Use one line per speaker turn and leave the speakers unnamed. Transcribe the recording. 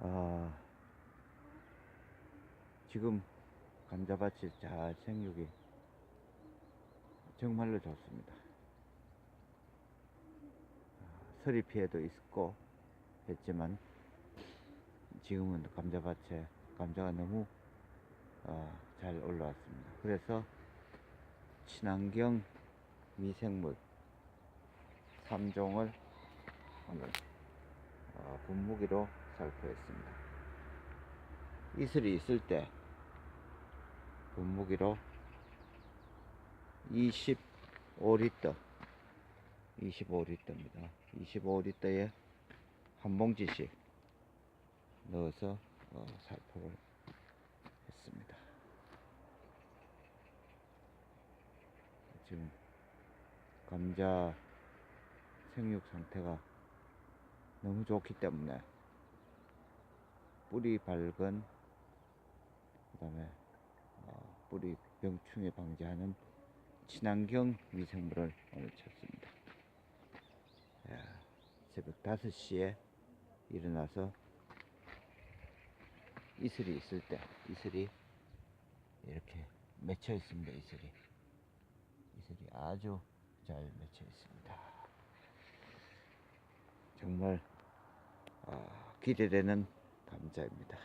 아, 지금 감자밭이 잘 생육이 정말로 좋습니다. 아, 서리 피해도 있고 했지만 지금은 감자밭에 감자가 너무 어, 잘 올라왔습니다. 그래서 친환경 미생물 3종을 오늘 어, 분무기로 살포했습니다. 이슬이 있을 때 분무기로 25리터 25리터입니다. 25리터에 한 봉지씩 넣어서 어, 살포를 했습니다. 지금 감자 생육 상태가 너무 좋기 때문에 뿌리 밝은 그 다음에 어, 뿌리 병충해 방지하는 친환경 미생물을 오늘 쳤습니다. 야, 새벽 5시에 일어나서 이슬이 있을 때 이슬이 이렇게 맺혀 있습니다. 이슬이 이슬이 아주 잘 맺혀 있습니다. 정말 아, 기대되는 감자입니다.